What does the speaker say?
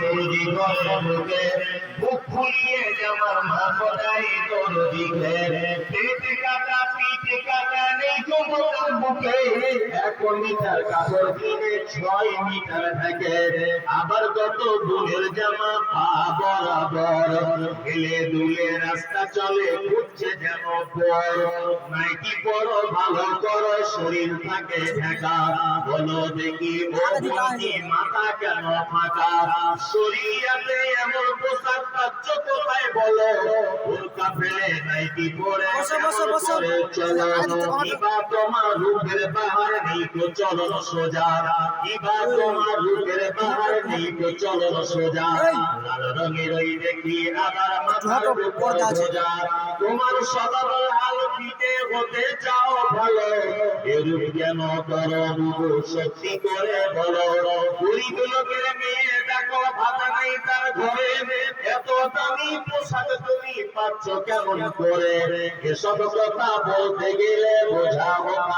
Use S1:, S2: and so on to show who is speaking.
S1: দরদি করে ঢুকে বুক ফুলিয়ে যাওয়ার মা পড়াই দরদি ঘেরে। পেট কাটা, পিঠ কাটা, নেই যুবকের বুকে। এক মিটার কাপড় কিনে ছয় মিটার আবার কত বুনের জামা পা বরাবর হেলে দুলে রাস্তা চলে ঘুরছে যেন পর। নাইটি পরো ভালো করো শরীর থাকে ঢাকা। বলো দেখি মাথা কেন ফাঁকা? শরীরাতে এমন পোশাক পাচ্ছ কোথায় বলো? বোরকা ফেলে নাইটি পরে। করে চলো? তোমার রূপের বাহার নেই তো চলন সোজা। কিবা তোমার রূপের বাহার নেই তো চলন সোজা লাল রঙের ওই দেখি আবার মাথার উপর। বোঝা তোমার সদর হাল পিতে হতে চাও ভালো। এরূপ কেন করো সত্যি করে বলো। কুড়ি মেয়ে দেখো ভাতা নাই তার ঘরে। এত দামি পোশাক তুমি পাচ্ছ কেমন করে? এসব কথা বলতে গেলে বোঝা হোকা দায়